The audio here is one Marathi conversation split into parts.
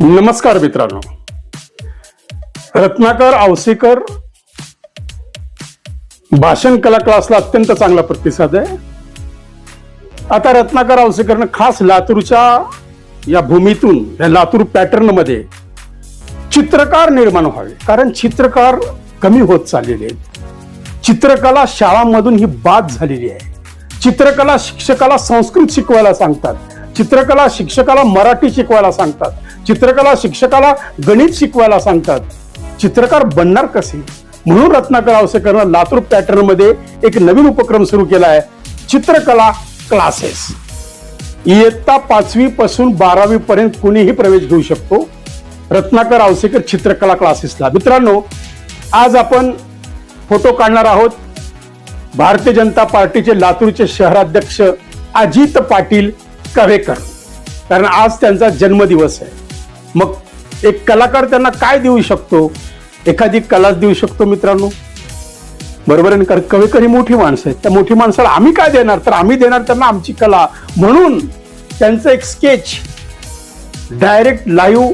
नमस्कार मित्रांनो. रत्नाकर आवसेकर भाषण कला क्लासला अत्यंत चांगला प्रतिसाद आहे. आता रत्नाकर आवसेकरनं खास लातूरच्या या भूमीतून या लातूर पॅटर्नमध्ये चित्रकार निर्माण व्हावे. कारण चित्रकार कमी होत चाललेले आहेत. चित्रकला शाळांमधून ही बाद झालेली आहे. चित्रकला शिक्षकाला संस्कृत शिकवायला सांगतात. चित्रकला शिक्षकाला मराठी शिकवायला सांगतात. चित्रकला शिक्षकाला गणित शिकवायला सांगतात. चित्रकार बनणार कसे? म्हणून रत्नाकर आवसेकरनं लातूर पॅटर्नमध्ये एक नवीन उपक्रम सुरू केला आहे चित्रकला क्लासेस. इयत्ता पाचवी पासून बारावी पर्यंत कुणीही प्रवेश घेऊ शकतो. रत्नाकर आवसेकर चित्रकला क्लासेसला. मित्रांनो आज आपण फोटो काढणार आहोत. भारतीय जनता पार्टीचे लातूरचे शहराध्यक्ष अजित पाटील कवेकर. कारण आज त्यांचा जन्मदिवस आहे. मग एक कलाकार त्यांना काय देऊ शकतो? एखादी कलाच देऊ शकतो मित्रांनो? बरोबर आहे ना? कारण कवेकर ही मोठी माणसं आहेत. त्या मोठी माणसाला आम्ही काय देणार? तर आम्ही देणार त्यांना आमची कला. म्हणून त्यांचं एक स्केच डायरेक्ट लाईव्ह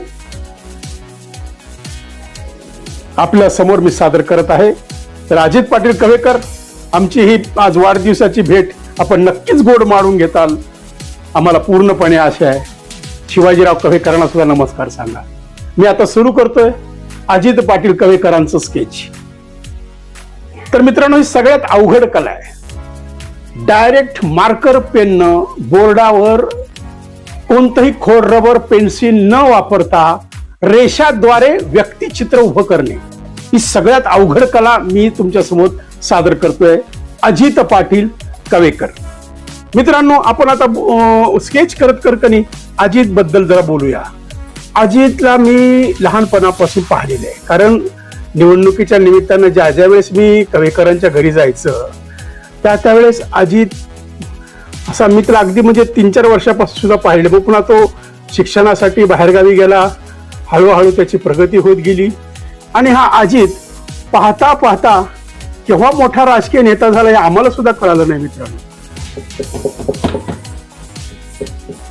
आपल्यासमोर मी सादर करत आहे. तर अजित पाटील कवेकर आमची ही आज वाढदिवसाची भेट आपण नक्कीच गोड मारून घेताल. आम्हाला पूर्णपणे आशा आहे. शिवाजीराव कवेकरांना सुद्धा नमस्कार सांगा. मी आता सुरू करतोय अजित पाटील कवेकरांचं स्केच तर मित्रांनो ही सगळ्यात अवघड कला आहे. डायरेक्ट मार्कर पेननं बोर्डावर कोणतंही खोड रबर पेन्सिल न वापरता रेषाद्वारे व्यक्तिचित्र उभं करणे. ही सगळ्यात अवघड कला मी तुमच्यासमोर सादर करतोय अजित पाटील कवेकर. मित्रांनो आपण आता स्केच करत करकनी अजित बद्दल जरा बोलूया. अजितला मी लहानपणापासून पाहिलेलं आहे. कारण निवडणुकीच्या निमित्तानं ज्या ज्या वेळेस मी कवेकरांच्या घरी जायचं त्या त्यावेळेस अजित असा मित्र अगदी म्हणजे तीन चार वर्षापासून सुद्धा पाहिले मग पुन्हा तो शिक्षणासाठी बाहेरगावी गेला हळूहळू त्याची प्रगती होत गेली. आणि हा अजित पाहता पाहता केव्हा मोठा राजकीय नेता झाला हे आम्हाला सुद्धा कळालं नाही मित्रांनो. Thank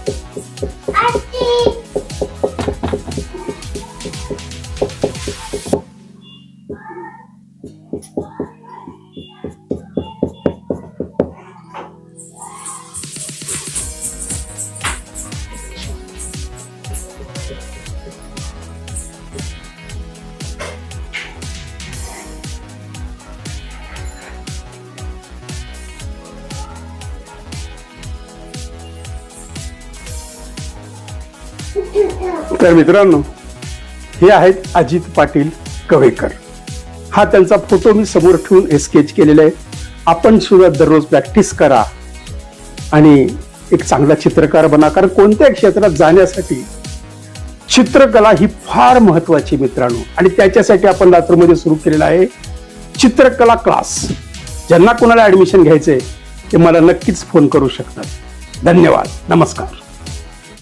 you. तर मित्रांनो हे आहेत अजित पाटील कवेकर. हा त्यांचा फोटो मी समोर ठेवून हे स्केच केलेला आहे. आपण सुद्धा दररोज प्रॅक्टिस करा आणि एक चांगला चित्रकार बना. कारण कोणत्या क्षेत्रात जाण्यासाठी चित्रकला ही फार महत्वाची मित्रांनो. आणि त्याच्यासाठी आपण लातूरमध्ये सुरू केलेला आहे चित्रकला क्लास ज्यांना कोणाला ऍडमिशन घ्यायचंय ते मला नक्कीच फोन करू शकतात. धन्यवाद. नमस्कार.